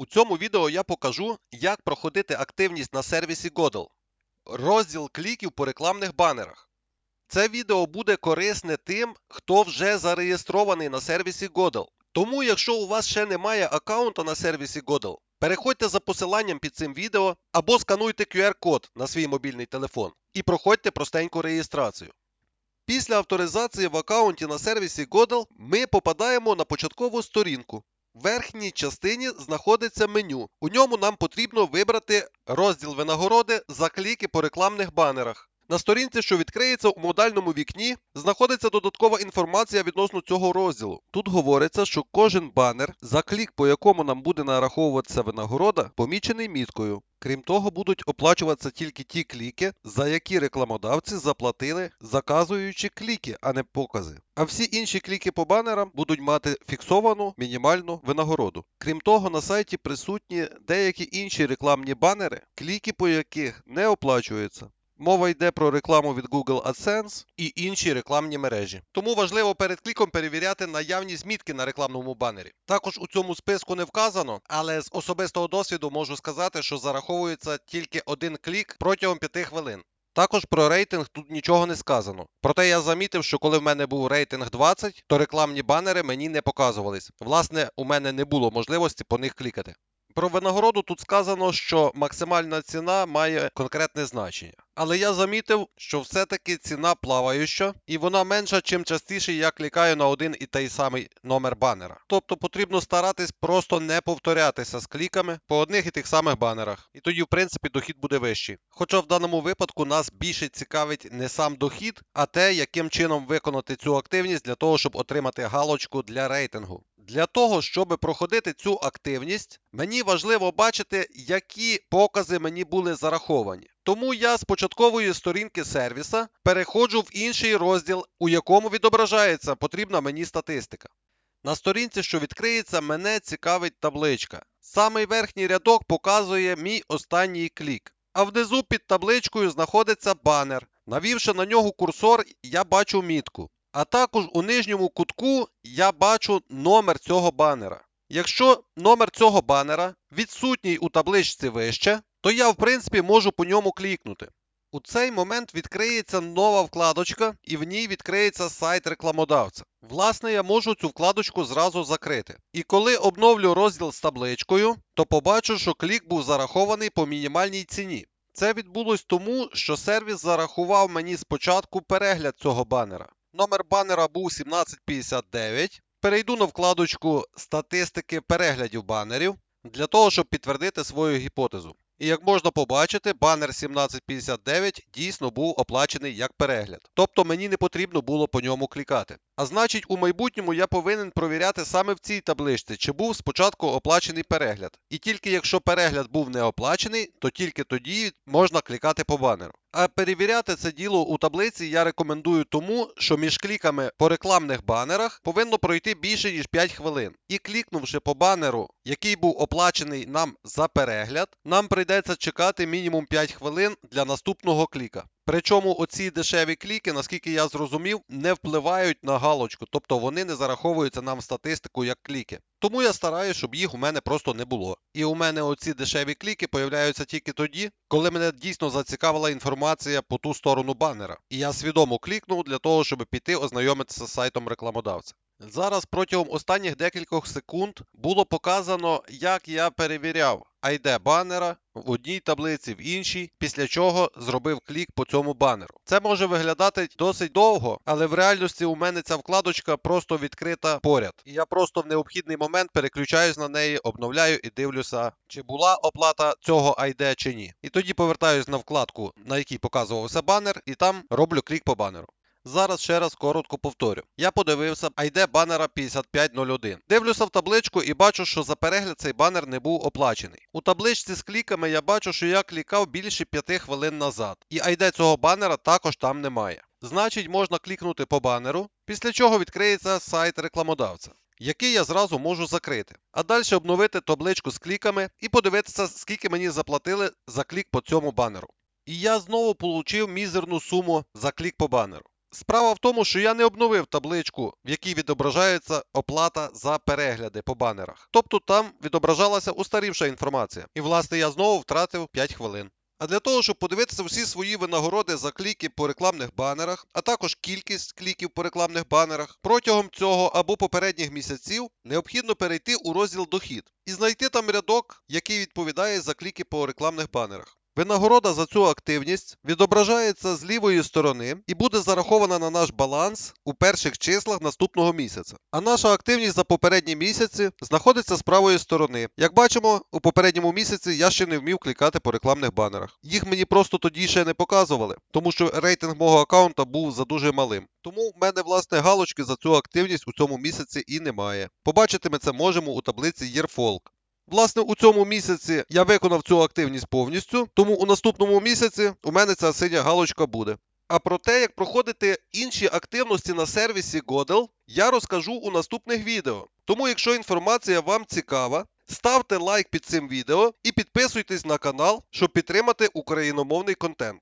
У цьому відео я покажу, як проходити активність на сервісі Godel. Розділ кліків по рекламних банерах. Це відео буде корисне тим, хто вже зареєстрований на сервісі Godel. Тому, якщо у вас ще немає аккаунта на сервісі Godel, переходьте за посиланням під цим відео або скануйте QR-код на свій мобільний телефон і проходьте простеньку реєстрацію. Після авторизації в аккаунті на сервісі Godel ми попадаємо на початкову сторінку. Верхній частині знаходиться меню. У ньому нам потрібно вибрати розділ винагороди за кліки по рекламних банерах. На сторінці, що відкриється у модальному вікні, знаходиться додаткова інформація відносно цього розділу. Тут говориться, що кожен банер, за клік по якому нам буде нараховуватися винагорода, помічений міткою. Крім того, будуть оплачуватися тільки ті кліки, за які рекламодавці заплатили, заказуючи кліки, а не покази. А всі інші кліки по банерам будуть мати фіксовану мінімальну винагороду. Крім того, на сайті присутні деякі інші рекламні банери, кліки по яких не оплачуються. Мова йде про рекламу від Google AdSense і інші рекламні мережі. Тому важливо перед кліком перевіряти наявність мітки на рекламному банері. Також у цьому списку не вказано, але з особистого досвіду можу сказати, що зараховується тільки один клік протягом 5 хвилин. Також про рейтинг тут нічого не сказано. Проте я замітив, що коли в мене був рейтинг 20, то рекламні банери мені не показувались. Власне, у мене не було можливості по них клікати. Про винагороду тут сказано, що максимальна ціна має конкретне значення. Але я замітив, що все-таки ціна плаваюча, і вона менша, чим частіше я клікаю на один і той самий номер банера. Тобто потрібно старатись просто не повторятися з кліками по одних і тих самих банерах. І тоді, в принципі, дохід буде вищий. Хоча в даному випадку нас більше цікавить не сам дохід, а те, яким чином виконати цю активність для того, щоб отримати галочку для рейтингу. Для того, щоб проходити цю активність, мені важливо бачити, які покази мені були зараховані. Тому я з початкової сторінки сервіса переходжу в інший розділ, у якому відображається потрібна мені статистика. На сторінці, що відкриється, мене цікавить табличка. Самий верхній рядок показує мій останній клік. А внизу під табличкою знаходиться банер. Навівши на нього курсор, я бачу мітку. А також у нижньому кутку я бачу номер цього банера. Якщо номер цього банера відсутній у табличці вище, то я в принципі можу по ньому клікнути. У цей момент відкриється нова вкладочка, і в ній відкриється сайт рекламодавця. Власне, я можу цю вкладочку зразу закрити. І коли обновлю розділ з табличкою, то побачу, що клік був зарахований по мінімальній ціні. Це відбулось тому, що сервіс зарахував мені спочатку перегляд цього банера. Номер банера був 1759. Перейду на вкладочку статистики переглядів банерів для того, щоб підтвердити свою гіпотезу. І як можна побачити, банер 1759 дійсно був оплачений як перегляд. Тобто мені не потрібно було по ньому клікати. А значить, у майбутньому я повинен провіряти саме в цій табличці, чи був спочатку оплачений перегляд. І тільки якщо перегляд був не оплачений, то тільки тоді можна клікати по банеру. А перевіряти це діло у таблиці я рекомендую тому, що між кліками по рекламних банерах повинно пройти більше ніж 5 хвилин. І клікнувши по банеру, який був оплачений нам за перегляд, нам прийдеться чекати мінімум 5 хвилин для наступного кліка. Причому оці дешеві кліки, наскільки я зрозумів, не впливають на галочку, тобто вони не зараховуються нам в статистику як кліки. Тому я стараюся, щоб їх у мене просто не було. І у мене оці дешеві кліки появляються тільки тоді, коли мене дійсно зацікавила інформація по ту сторону банера. І я свідомо клікнув для того, щоб піти ознайомитися з сайтом рекламодавця. Зараз протягом останніх декількох секунд було показано, як я перевіряв ID банера в одній таблиці, в іншій, після чого зробив клік по цьому банеру. Це може виглядати досить довго, але в реальності у мене ця вкладочка просто відкрита поряд. І я просто в необхідний момент переключаюсь на неї, обновляю і дивлюся, чи була оплата цього ID чи ні. І тоді повертаюсь на вкладку, на якій показувався банер, і там роблю клік по банеру. Зараз ще раз коротко повторю. Я подивився ID банера 5501. Дивлюся в табличку і бачу, що за перегляд цей банер не був оплачений. У табличці з кліками я бачу, що я клікав більше 5 хвилин назад. І ID цього банера також там немає. Значить, можна клікнути по банеру, після чого відкриється сайт рекламодавця. Який я зразу можу закрити, а далі обновити табличку з кліками і подивитися, скільки мені заплатили за клік по цьому банеру. І я знову отримав мізерну суму за клік по банеру. Справа в тому, що я не обновив табличку, в якій відображається оплата за перегляди по банерах. Тобто там відображалася устарівша інформація. І власне я знову втратив 5 хвилин. А для того, щоб подивитися всі свої винагороди за кліки по рекламних банерах, а також кількість кліків по рекламних банерах, протягом цього або попередніх місяців необхідно перейти у розділ Дохід і знайти там рядок, який відповідає за кліки по рекламних банерах. Винагорода за цю активність відображається з лівої сторони і буде зарахована на наш баланс у перших числах наступного місяця. А наша активність за попередні місяці знаходиться з правої сторони. Як бачимо, у попередньому місяці я ще не вмів клікати по рекламних банерах. Їх мені просто тоді ще не показували, тому що рейтинг мого аккаунта був за дуже малим. Тому в мене власне галочки за цю активність у цьому місяці і немає. Побачити ми це можемо у таблиці Yearfolk. Власне, у цьому місяці я виконав цю активність повністю, тому у наступному місяці у мене ця синя галочка буде. А про те, як проходити інші активності на сервісі Godel, я розкажу у наступних відео. Тому, якщо інформація вам цікава, ставте лайк під цим відео і підписуйтесь на канал, щоб підтримати україномовний контент.